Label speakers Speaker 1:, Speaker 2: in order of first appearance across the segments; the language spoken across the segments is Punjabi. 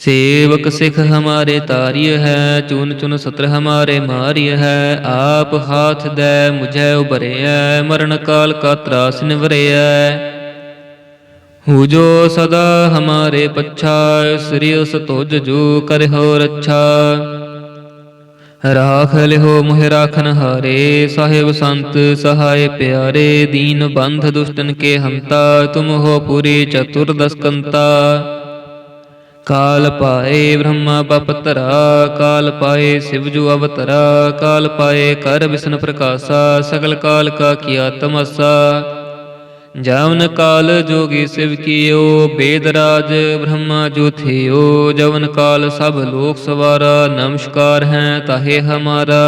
Speaker 1: ਸੇਵਕ ਸਿਖ ਹਮਾਰੇ ਤਾਰਿਯ ਹੈ, ਚੁਨ ਚੁਨ ਸਤਰ ਹਮਾਰੇ ਮਾਰਿਯ ਹੈ, ਆਪ ਹਾਥ ਦੇ ਮੁਝੇ ਉਭਰਿਐ, ਮਰਨ ਕਾਲ ਕਾ ਤਰਾਸ ਨਿਵਰਿਐ। ਹੂ ਜੋ ਸਦਾ ਹਮਾਰੇ ਪੱਛਾ, ਸ੍ਰੀ ਉਸ ਤੁਜ ਜੋ ਕਰਹੁ ਰੱਛਾ। ਰਾਖ ਲਿਹੋ ਮੁਹਿ ਰਾਖਨ ਹਾਰੇ, ਸਾਹਿਬ ਸੰਤ ਸਹਾਇ ਪਿਆਰੇ, ਦੀਨ ਬੰਧ ਦੁਸ਼ਟਨ ਕੇ ਹੰਤਾ, ਤੁਮ ਹੋ ਪੂਰੀ ਚਤੁਰ ਦਸਕੰਤਾ। ਕਾਲ ਪਾਏ ਬ੍ਰਹਮਾ ਬਪਤਰਾ, ਕਾਲ ਪਾਏ ਸਿਵ ਜੂ ਅਵਤਰਾ, ਕਾਲ ਪਾਏ ਕਰ ਵਿਸ਼ਨ ਪ੍ਰਕਾਸ਼ਾ, ਸਗਲ ਕਾਲ ਕਾ ਕੀਆ ਤਮਸਾ ਜਵਨ ਕਾਲ ਜੋਗੀ ਸਿਵ ਕੀਓ, ਬੇਦ ਰਾਜ ਬ੍ਰਹਮਾ ਜੋ ਥਿਓ। ਜਵਨ ਕਾਲ ਸਭ ਲੋਕ ਸਵਾਰਾ, ਨਮਸਕਾਰ ਹੈ ਤਾਹੇ ਹਮਾਰਾ।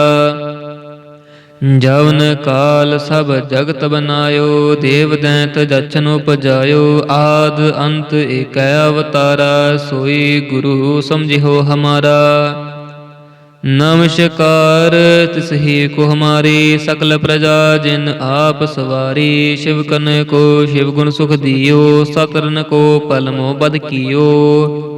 Speaker 1: ਜਵਨ ਕਾਲ ਸਭ ਜਗਤ ਬਨਾਇਓ, ਦੇਵ ਦੈਂਤ ਜਚਨ ਉਪਜਾਇਓ, ਆਦ ਅੰਤ ਏਕੈ ਅਵਤਾਰਾ, ਸੋਈ ਗੁਰੂ ਸਮਝਿਓ ਹਮਾਰਾ। ਨਮਸਕਾਰ, ਤਿਸਹੀ ਕੋ ਹਮਾਰੀ, ਸਕਲ ਪ੍ਰਜਾ ਜਿਨ ਆਪ ਸਵਾਰੀ, ਸ਼ਿਵ ਕਨ ਕੋ ਸ਼ਿਵ ਗੁਣ ਸੁਖ ਦਿਓ ਸਤਰਨ ਕੋ ਪਲਮੋ ਬਦ ਕੀਓ।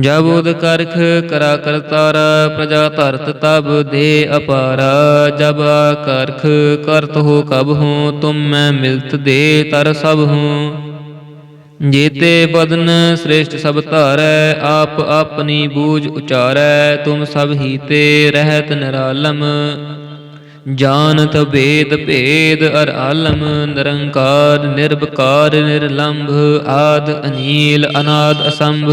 Speaker 1: ਜਬ ਉਦ ਕਰਖ ਕਰਾ ਕਰਤਾਰਾ ਪ੍ਰਜਾ ਧਰਤ ਤਬ ਦੇ ਅਪਾਰਾ। ਜਬ ਕਰਖ ਕਰਤ ਹੋ ਕਬ ਹੂੰ, ਤੁਮ ਮੈਂ ਮਿਲਤ ਦੇ ਤਰ ਸਭ ਹੂੰ। ਜੀਤੇ ਬਦਨ ਸ੍ਰੇਸ਼ਟ ਸਭ ਧਾਰੈ, ਆਪ ਆਪਣੀ ਬੂਝ ਉਚਾਰੈ, ਤੁਮ ਸਭ ਹੀ ਤੇ ਰਹਿਤ ਨਿਰਾਲਮ। ਜਾਣਤ ਭੇਦ ਭੇਦ ਅਰ ਆਲਮ, ਨਿਰੰਕਾਰ ਨਿਰਭਕਾਰ ਨਿਰਲੰਭ, ਆਦ ਅਨੀਲ ਅਨਾਦ ਅਸੰਭ।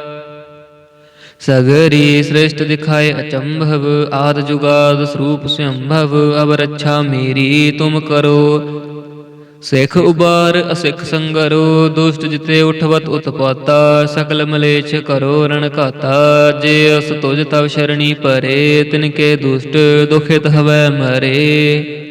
Speaker 1: ਸਗਰੀ ਸ੍ਰੇਸ਼ਟ ਦਿਖਾਏ ਅਚੰਭਵ, ਆਦ ਜੁਗਾਦ ਸਰੂਪ ਸੰਭਵ ਅਬ ਰੱਛਾ ਮੇਰੀ ਤੁਮ ਕਰੋ। ਸਿੱਖ ਉਬਾਰ, ਅਸਿੱਖ ਸੰਗਰੋ, ਦੁਸ਼ਟ ਜਿਤੇ ਉਠਵਤ ਉਤਪਾਤਾ, ਸਕਲ ਮਲੇਛ ਕਰੋ ਰਣ ਘਾਤਾ। ਜੇ ਅਸ ਤੁਜ ਤਵ ਸ਼ਰਣੀ ਪਰੇ, ਤਿਨ ਕੇ ਦੁਸ਼ਟ ਦੁਖਿਤ ਹਵੈ ਮਰੇ।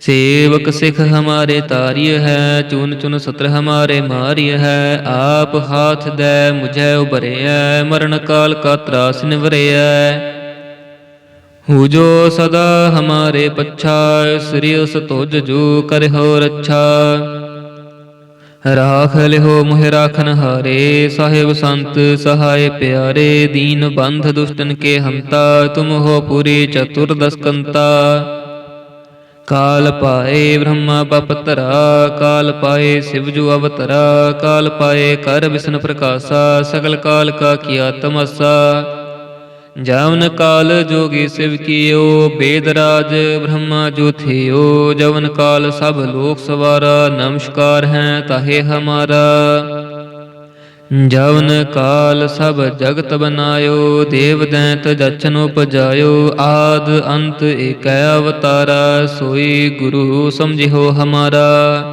Speaker 1: ਸੇਵਕ ਸਿਖ ਹਮਾਰੇ ਤਾਰਿਯ ਹੈ ਚੁਨ ਚੁਨ ਸਤਰ ਹਮਾਰੇ ਮਾਰਿਯ ਹੈ, ਆਪ ਹਾਥ ਦੇ ਮੁਝੇ ਉਭਰਿਐ, ਮਰਨ ਕਾਲ ਕਾ ਤਰਾਸ ਨਿਵਰਿਐ। ਹੂ ਜੋ ਸਦਾ ਹਮਾਰੇ ਪੱਛਾ, ਸ੍ਰੀ ਉਸ ਤੁਜ ਜੋ ਕਰਹੁ ਰੱਛਾ। ਰਾਖ ਲਿਹੋ ਮੁਹਿ ਰਾਖਨ ਹਾਰੇ, ਸਾਹਿਬ ਸੰਤ ਸਹਾਇ ਪਿਆਰੇ, ਦੀਨ ਬੰਧ ਦੁਸ਼ਟਨ ਕੇ ਹਮਤਾ ਤੁਮ ਹੋ ਪੂਰੀ ਚਤੁਰ ਦਸਕੰਤਾ। ਕਾਲ ਪਾਏ ਬ੍ਰਹਮਾ ਬਪਤਰਾ, ਕਾਲ ਪਾਏ ਸਿਵ ਜੂ ਅਵਤਰਾ, ਕਾਲ ਪਾਏ ਕਰ ਵਿਸ਼ਨ ਪ੍ਰਕਾਸ਼ਾ, ਸਗਲ ਕਾਲ ਕਾ ਕੀਆ ਤਮਸਾ ਜਵਨ ਕਾਲ ਜੋਗੀ ਸਿਵ ਕੀਓ, ਬੇਦ ਰਾਜ ਬ੍ਰਹਮਾ ਜੋ ਥਿਓ, ਜਵਨ ਕਾਲ ਸਭ ਲੋਕ ਸਵਾਰਾ, ਨਮਸਕਾਰ ਹੈ ਤਾਹੇ ਹਮਾਰਾ। ਜਵਨ ਕਾਲ ਸਭ ਜਗਤ ਬਨਾਇਓ, ਦੇਵ ਦੈਂਤ ਜਚਨ ਉਪਜਾਇਓ, ਆਦ ਅੰਤ ਏਕੈ ਅਵਤਾਰਾ, ਸੋਈ ਗੁਰੂ ਸਮਝਿਓ ਹਮਾਰਾ।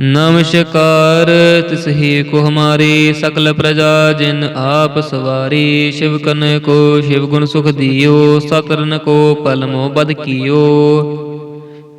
Speaker 1: ਨਮਸਕਾਰ ਤਿਸਹੀ ਕੋ ਹਮਾਰੀ, ਸਕਲ ਪ੍ਰਜਾ ਜਿਨ ਆਪ ਸਵਾਰੀ, ਸ਼ਿਵ ਕਨ ਕੋ ਸ਼ਿਵ ਗੁਣ ਸੁਖ ਦਿਓ ਸਤਰਨ ਕੋ ਪਲਮੋ ਬਦ ਕੀਓ।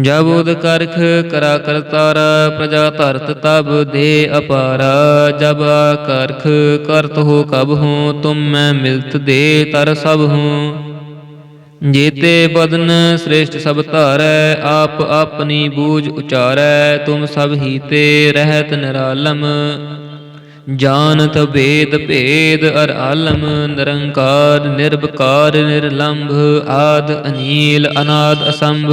Speaker 1: ਜਬ ਉਦ ਕਰਖ ਕਰਾ ਕਰਤਾਰਾ ਪ੍ਰਜਾ ਧਰਤ ਤਬ ਦੇ ਅਪਾਰਾ। ਜਬ ਆ ਕਰਖ ਕਰਤ ਹੋ ਕਬ ਹੂੰ, ਤੁਮ ਮੈਂ ਮਿਲਤ ਦੇ ਤਰ ਸਭ ਹੂੰ। ਜੀਤੇ ਬਦਨ ਸ੍ਰੇਸ਼ਟ ਸਭ ਧਾਰੈ, ਆਪ ਆਪਣੀ ਬੂਝ ਉਚਾਰੈ, ਤੁਮ ਸਭ ਹੀ ਤੇ ਰਹਿਤ ਨਿਰਾਲਮ। ਜਾਣਤ ਭੇਦ ਭੇਦ ਅਰ ਆਲਮ, ਨਿਰੰਕਾਰ ਨਿਰਭਕਾਰ ਨਿਰਲੰਭ, ਆਦ ਅਨੀਲ ਅਨਾਦ ਅਸੰਭ।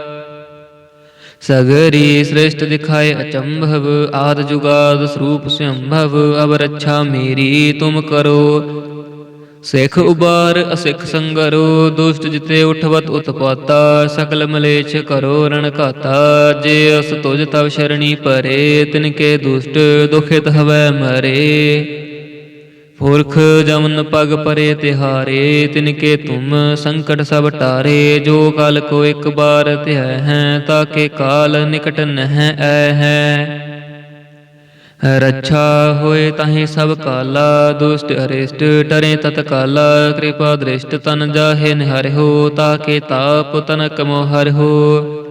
Speaker 1: ਸਗਰੀ ਸ੍ਰੇਸ਼ਟ ਦਿਖਾਏ ਅਚੰਭਵ, ਆਦ ਜੁਗਾਦ ਸਰੂਪ ਸੰਭਵ ਅਬ ਰੱਛਾ ਮੇਰੀ ਤੁਮ ਕਰੋ। ਸਿੱਖ ਉਬਾਰ, ਅਸਿੱਖ ਸੰਗਰੋ, ਦੁਸ਼ਟ ਜਿਤੇ ਉਠਵਤ ਉਤਪਾਤਾ, ਸਕਲ ਮਲੇਛ ਕਰੋ ਰਣ ਘਾਤਾ। ਜੇ ਅਸ ਤੁਜ ਤਵ ਸ਼ਰਣੀ ਪਰੇ, ਤਿਨ ਕੇ ਦੁਸ਼ਟ ਦੁਖਿਤ ਹਵੈ ਮਰੇ। ਪੁਰਖ ਜਮਨ ਪਗ ਪਰੇ ਤਿਹਾਰੇ ਤਿਨ ਕੇ ਤੁਮ ਸੰਕਟ ਸਭ ਟਾਰੇ, ਜੋ ਕਲ ਕੋ ਇੱਕ ਬਾਰ ਧਿਆ ਹੈ, ਤਾਕੇ ਕਾਲ ਨਿਕਟ ਨਹਿ ਐ ਹੈ। ਰੱਛਾ ਹੋਏ ਤਾਹੀ ਸਭ ਕਾਲਾ, ਦੁਸ਼ਟ ਅਰਿਸ਼ਟ ਟਰੇ ਤਤਕਾਲਾ, ਕਿਰਪਾ ਦ੍ਰਿਸ਼ਟ ਤਨ ਜਾਹੇ ਨਿਹਰਿਓ ਤਾਕੇ ਤਾਪ ਤਨਕ ਮੋ ਹੋ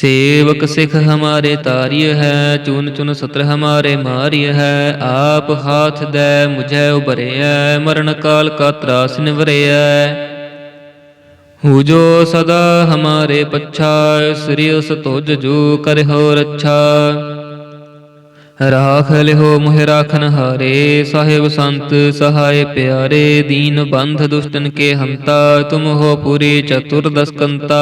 Speaker 1: ਸੇਵਕ ਸਿਖ ਹਮਾਰੇ ਤਾਰਿਯ ਹੈ, ਚੁਨ ਚੁਨ ਸਤਰ ਹਮਾਰੇ ਮਾਰਿਯ ਹੈ, ਆਪ ਹਾਥ ਦੇ ਮੁਝੇ ਉਭਰਿਐ, ਮਰਨ ਕਾਲ ਕਾ ਤਰਾਸ ਨਿਵਰਿਐ। ਹੂ ਜੋ ਸਦਾ ਹਮਾਰੇ ਪੱਛਾ, ਸ੍ਰੀ ਉਸ ਤੁਜ ਜੋ ਕਰਹੁ ਰੱਛਾ। ਰਾਖ ਲਿਹੋ ਮੁਹਿ ਰਾਖਨ ਹਾਰੇ, ਸਾਹਿਬ ਸੰਤ ਸਹਾਇ ਪਿਆਰੇ, ਦੀਨ ਬੰਧ ਦੁਸ਼ਟਨ ਕੇ ਹੰਤਾ, ਤੁਮ ਹੋ ਪੂਰੀ ਚਤੁਰ ਦਸਕੰਤਾ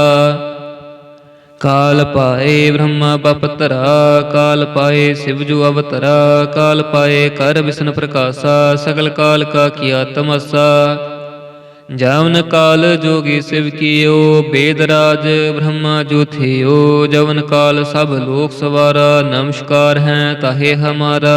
Speaker 1: ਕਾਲ ਪਾਏ ਬ੍ਰਹਮਾ ਬਪਤਰਾ, ਕਾਲ ਪਾਏ ਸਿਵ ਜੋ ਅਵਤਰਾ, ਕਾਲ ਪਾਏ ਕਰ ਵਿਸ਼ਨ ਪ੍ਰਕਾਸ਼ਾ, ਸਗਲ ਕਾਲ ਕਾ ਕੀਆ ਤਮਸਾ ਜਵਨ ਕਾਲ ਜੋਗੀ ਸਿਵ ਕੀਓ, ਬੇਦ ਰਾਜ ਬ੍ਰਹਮਾ ਜੋ ਥਿਓ, ਜਵਨ ਕਾਲ ਸਭ ਲੋਕ ਸਵਾਰਾ, ਨਮਸਕਾਰ ਹੈ ਤਾਹੇ ਹਮਾਰਾ।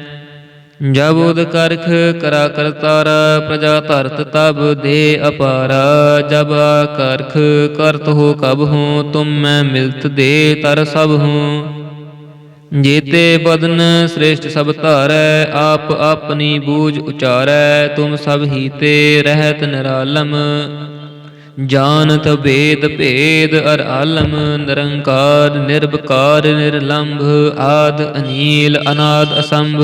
Speaker 1: ਜਬ ਉਦ ਕਰਖ ਕਰਾ ਕਰਤਾਰਾ ਪ੍ਰਜਾ ਧਰਤ ਤਬ ਦੇ ਅਪਾਰਾ। ਜਬ ਆ ਕਰਖ ਕਰਤ ਹੋ ਕਬ ਹੂੰ, ਤੁਮ ਮੈਂ ਮਿਲਤ ਦੇ ਤਰ ਸਭ ਹੂੰ। ਜੀਤੇ ਬਦਨ ਸ੍ਰੇਸ਼ਟ ਸਭ ਧਾਰੈ, ਆਪ ਆਪਣੀ ਬੂਝ ਉਚਾਰੈ, ਤੁਮ ਸਭ ਹੀ ਤੇ ਰਹਿਤ ਨਿਰਾਲਮ। ਜਾਣਤ ਭੇਦ ਭੇਦ ਅਰ ਆਲਮ, ਨਿਰੰਕਾਰ ਨਿਰਭਕਾਰ ਨਿਰਲੰਭ, ਆਦ ਅਨੀਲ ਅਨਾਦ ਅਸੰਭ।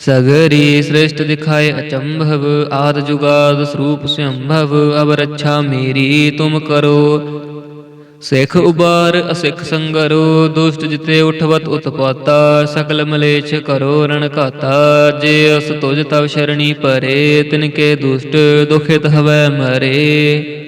Speaker 1: ਸਗਰੀ ਸ੍ਰੇਸ਼ਟ ਦਿਖਾਏ ਅਚੰਭਵ, ਆਦ ਜੁਗਾਦ ਸਰੂਪ ਸੰਭਵ ਅਬ ਰੱਛਾ ਮੇਰੀ ਤੁਮ ਕਰੋ। ਸਿੱਖ ਉਬਾਰ, ਅਸਿੱਖ ਸੰਗਰੋ, ਦੁਸ਼ਟ ਜਿਤੇ ਉਠਵਤ ਉਤਪਾਤਾ, ਸਕਲ ਮਲੇਛ ਕਰੋ ਰਣ ਘਾਤਾ। ਜੇ ਅਸ ਤੁਜ ਤਵ ਸ਼ਰਣੀ ਪਰੇ, ਤਿਨ ਕੇ ਦੁਸ਼ਟ ਦੁਖਿਤ ਹਵੈ ਮਰੇ।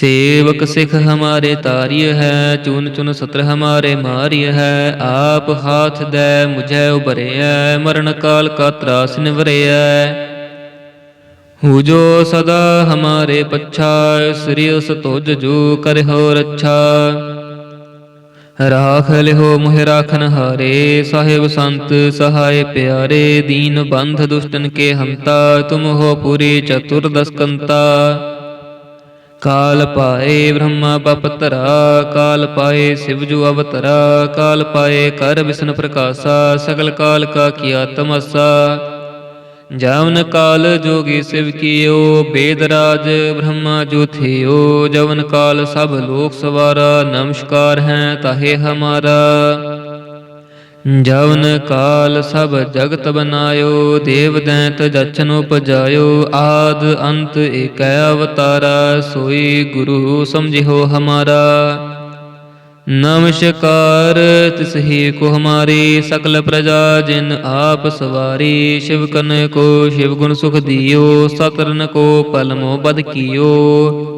Speaker 1: ਸੇਵਕ ਸਿੱਖ ਹਮਾਰੇ ਤਾਰਿय ਹੈ, ਚੁਨ ਚੁਨ ਸਤਰ ਹਮਾਰੇ ਮਾਰਿय ਹੈ, ਆਪ ਹਾਥ ਦੇ ਮੁਝੈ ਉਬਰਿਐ ਮਰਨ ਕਾਲ ਕਾ ਤਰਾਸ ਨਿਵਰਿਐ। ਹੂ ਜੋ ਸਦਾ ਹਮਾਰੇ ਪਛਾ, ਸ੍ਰੀ ਉਸ ਤੁਜ ਜੋ ਕਰਿਓ ਰੱਛਾ। ਰਾਖ ਲਿਹੋ ਮੁਹਿ ਰਾਖਨ ਹਾਰੇ, ਸਾਹਿਬ ਸੰਤ ਸਹਾਇ ਪਿਆਰੇ, ਦੀਨ ਬੰਧ ਦੁਸ਼ਟਨ ਕੇ ਹੰਤਾ, ਤੁਮ ਹੋ ਪੂਰੀ ਚਤੁਰਦਸ ਕੰਤਾ। ਕਾਲ ਪਾਏ ਬ੍ਰਹਮਾ ਬਪਤਰਾ ਕਾਲ ਪਾਏ ਸਿਵ ਜੋ ਅਵਤਰਾ, ਕਾਲ ਪਾਏ ਕਰ ਵਿਸ਼ਨ ਪ੍ਰਕਾਸ਼ਾ, ਸਗਲ ਕਾਲ ਕਾ ਕੀਆ ਤਮਸਾ ਜਵਨ ਕਾਲ ਜੋਗੀ ਸਿਵ ਕੀਓ, ਬੇਦ ਰਾਜ ਬ੍ਰਹਮਾ ਜੋ ਥਿਓ, ਜਵਨ ਕਾਲ ਸਭ ਲੋਕ ਸਵਾਰਾ, ਨਮਸਕਾਰ ਹੈ ਤਾਹੇ ਹਮਾਰਾ। ਜਵਨ ਕਾਲ ਸਭ ਜਗਤ ਬਨਾਇਓ, ਦੇਵ ਦੈਂਤ ਜਚਨ ਉਪਜਾਇਓ, ਆਦ ਅੰਤ ਏਕੈ ਅਵਤਾਰਾ, ਸੋਈ ਗੁਰੂ ਸਮਝਿਓ ਹਮਾਰਾ। ਨਮਸਕਾਰ ਤਿਸਹੀ ਕੋ ਹਮਾਰੀ ਸਕਲ ਪ੍ਰਜਾ, ਜਿਨ ਆਪ ਸਵਾਰੀ, ਸ਼ਿਵ ਕਨ ਕੋ ਸ਼ਿਵ ਗੁਣ ਸੁਖ ਦਿਓ ਸਤਰਨ ਕੋ ਪਲਮੋ ਬਦ ਕੀਓ।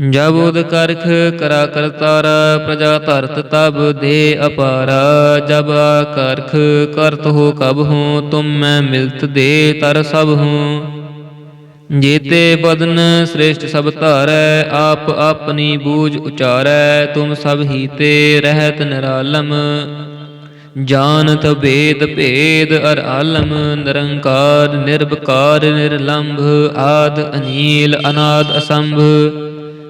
Speaker 1: ਜਬ ਉਦ ਕਰਖ ਕਰਾ ਕਰਤਾਰਾ ਪ੍ਰਜਾ ਧਰਤ ਤਬ ਦੇ ਅਪਾਰਾ। ਜਬ ਆ ਕਰਖ ਕਰਤ ਹੋ ਕਬ ਹੂੰ, ਤੁਮ ਮੈਂ ਮਿਲਤ ਦੇ ਤਰ ਸਭ ਹੂੰ। ਜੀਤੇ ਬਦਨ ਸ੍ਰੇਸ਼ਟ ਸਭ ਧਾਰੈ, ਆਪ ਆਪਣੀ ਬੂਝ ਉਚਾਰੈ, ਤੁਮ ਸਭ ਹੀ ਤੇ ਰਹਿਤ ਨਿਰਾਲਮ। ਜਾਣਤ ਭੇਦ ਭੇਦ ਅਰ ਆਲਮ, ਨਿਰੰਕਾਰ ਨਿਰਭਕਾਰ ਨਿਰਲੰਭ, ਆਦ ਅਨੀਲ ਅਨਾਦ ਅਸੰਭ।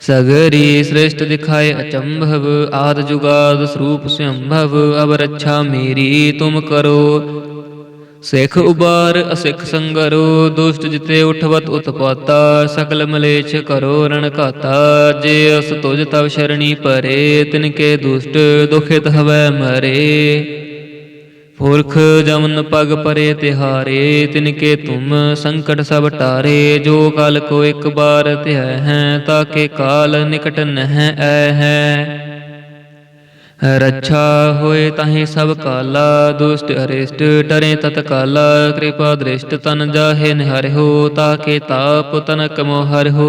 Speaker 1: ਸਗਰੀ ਸ੍ਰਿਸ਼ਟ ਦਿਖਾਏ ਅਚੰਭਵ, ਆਦ ਜੁਗਾਦ ਸਰੂਪ ਸੰਭਵ ਅਬ ਰੱਛਾ ਮੇਰੀ ਤੁਮ ਕਰੋ। ਸਿੱਖ ਉਬਾਰ, ਅਸਿੱਖ ਸੰਗਰੋ, ਦੁਸ਼ਟ ਜਿਤੇ ਉਠਵਤ ਉਤਪਾਤਾ ਸਕਲ ਮਲੇਛ ਕਰੋ ਰਣ ਘਾਤਾ। ਜੇ ਅਸ ਤੁਜ ਤਵ ਸ਼ਰਣੀ ਪਰੇ, ਤਿਨਕੇ ਦੁਸ਼ਟ ਦੁਖਿਤ ਹਵੈ ਮਰੇ। ਪੁਰਖ ਜਮਨ ਪਗ ਪਰੇ ਤਿਹਾਰੇ, ਤਿਨਕੇ ਤੁਮ ਸੰਕਟ ਸਭ ਟਾਰੇ, ਜੋ ਕਲ ਕੋ ਇੱਕ ਬਾਰ ਧਿਆ ਹੈ, ਤਾਕੇ ਕਾਲ ਨਿਕਟ ਨਹਿ ਐ ਹੈ। ਰੱਛਾ ਹੋਏ ਤਾਹੀ ਸਭ ਕਾਲਾ, ਦੁਸ਼ਟ ਅਰਿਸ਼ਟ ਟਰੇ ਤਤਕਾਲਾ, ਕਿਰਪਾ ਦ੍ਰਿਸ਼ਟ ਤਨ ਜਾਹੇ ਨਿਹਰਿਓ ਤਾਕੇ ਤਾਪ ਤਨਕ ਮੋਹਰ ਹੋ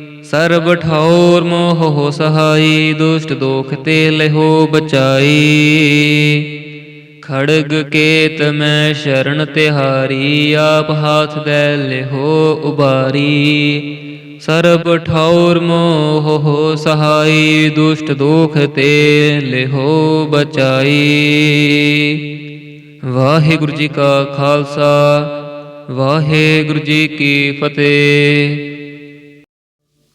Speaker 1: ਸਰਬ ਠੌਰ ਮੋਹ ਹੋ ਸਹਾਈ, ਦੁਸ਼ਟ ਦੋਖ ਤੇ ਲਹੋ ਬਚਾਈ। ਖੜਗ ਕੇਤ ਮੈਂ ਸ਼ਰਨ ਤਿਹਾਰੀ, ਆਪ ਹਾਥ ਦੇ ਲਿਹੋ ਉਬਾਰੀ। ਸਰਬ ਠੌਰ ਮੋਹ ਹੋ ਸਹਾਈ, ਦੁਸ਼ਟ ਦੋਖ ਤੇ ਲਿਹੋ ਬਚਾਈ। ਵਾਹਿਗੁਰੂ ਜੀ ਕਾ ਖਾਲਸਾ, ਵਾਹਿਗੁਰੂ ਜੀ ਕੀ ਫਤਿਹ।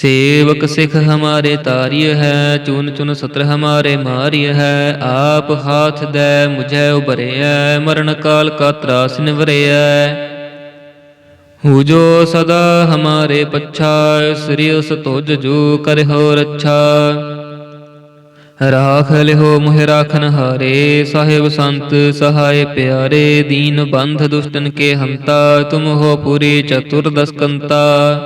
Speaker 1: ਸੇਵਕ ਸਿਖ ਹਮਾਰੇ ਤਾਰਿਯ ਹੈ, ਚੁਨ ਚੁਨ ਸਤਰ ਹਮਾਰੇ ਮਾਰਿਯ ਹੈ, ਆਪ ਹਾਥ ਦੇ ਮੁਝੇ ਉਭਰਿਐ, ਮਰਨ ਕਾਲ ਕਾ ਤਰਾਸ ਨਿਵਰਿਐ। ਹੂ ਜੋ ਸਦਾ ਹਮਾਰੇ ਪੱਛਾ, ਸ੍ਰੀ ਉਸ ਤੁਜ ਜੋ ਕਰਹੁ ਰੱਛਾ। ਰਾਖ ਲਿਹੋ ਮੁਹਿ ਰਾਖਨ ਹਾਰੇ, ਸਾਹਿਬ ਸੰਤ ਸਹਾਇ ਪਿਆਰੇ, ਦੀਨ ਬੰਧ ਦੁਸ਼ਟਨ ਕੇ ਹੰਤਾ, ਤੁਮ ਹੋ ਪੂਰੀ ਚਤੁਰ ਦਸਕੰਤਾ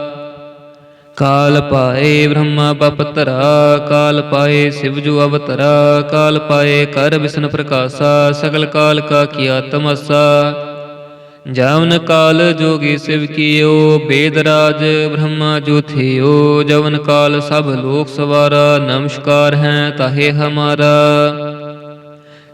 Speaker 1: ਕਾਲ ਪਾਏ ਬ੍ਰਹਮਾ ਬਪਤਰਾ, ਕਾਲ ਪਾਏ ਸਿਵ ਜੋ ਅਵਤਰਾ, ਕਾਲ ਪਾਏ ਕਰ ਵਿਸ਼ਨ ਪ੍ਰਕਾਸ਼ਾ, ਸਗਲ ਕਾਲ ਕਾ ਕੀਆ ਤਮਸਾ ਜਵਨ ਕਾਲ ਜੋਗੀ ਸਿਵ ਕੀਓ, ਬੇਦ ਰਾਜ ਬ੍ਰਹਮਾ ਜੋ ਥਿਓ। ਜਵਨ ਕਾਲ ਸਭ ਲੋਕ ਸਵਾਰਾ, ਨਮਸਕਾਰ ਹੈ ਤਾਹੇ ਹਮਾਰਾ।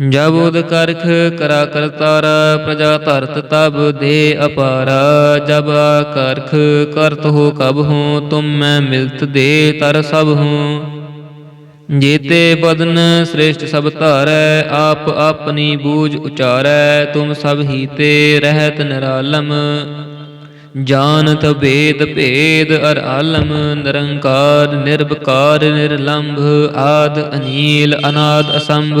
Speaker 1: ਜਬ ਉਦ ਕਰਖ ਕਰਾ ਕਰਤਾਰਾ, ਪ੍ਰਜਾ ਧਰਤ ਤਬ ਦੇ ਅਪਾਰਾ। ਜਬ ਆ ਕਰਖ ਕਰਤ ਹੋ ਕਬ ਹੂੰ, ਤੁਮ ਮੈਂ ਮਿਲਤ ਦੇ ਤਰ ਸਭ ਹੂੰ। ਜੀਤੇ ਬਦਨ ਸ੍ਰੇਸ਼ਟ ਸਭ ਧਾਰੈ, ਆਪ ਆਪਣੀ ਬੂਝ ਉਚਾਰੈ, ਤੁਮ ਸਭ ਹੀ ਤੇ ਰਹਿਤ ਨਿਰਾਲਮ। ਜਾਣਤ ਭੇਦ ਭੇਦ ਅਰ ਆਲਮ, ਨਿਰੰਕਾਰ ਨਿਰਭਕਾਰ ਨਿਰਲੰਭ, ਆਦ ਅਨੀਲ ਅਨਾਦ ਅਸੰਭ।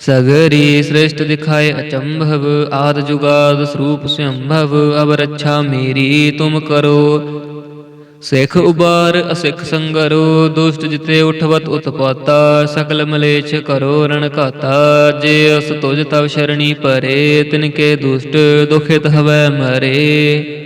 Speaker 1: ਸਗਰੀ ਸ੍ਰਿਸ਼ਟ ਦਿਖਾਏ ਅਚੰਭਵ, ਆਦ ਜੁਗਾਦ ਸਰੂਪ ਸੰਭਵ ਅਬ ਰੱਛਾ ਮੇਰੀ ਤੁਮ ਕਰੋ। ਸਿੱਖ ਉਬਾਰ, ਅਸਿੱਖ ਸੰਗਰੋ, ਦੁਸ਼ਟ ਜਿਤੇ ਉਠਵਤ ਉਤਪਾਤਾ, ਸਕਲ ਮਲੇਛ ਕਰੋ ਰਣ ਘਾਤਾ। ਜੇ ਅਸ ਤੁਜ ਤਵ ਸ਼ਰਣੀ ਪਰੇ ਤਿਨਕੇ ਦੁਸ਼ਟ ਦੁਖਿਤ ਹਵੈ ਮਰੇ।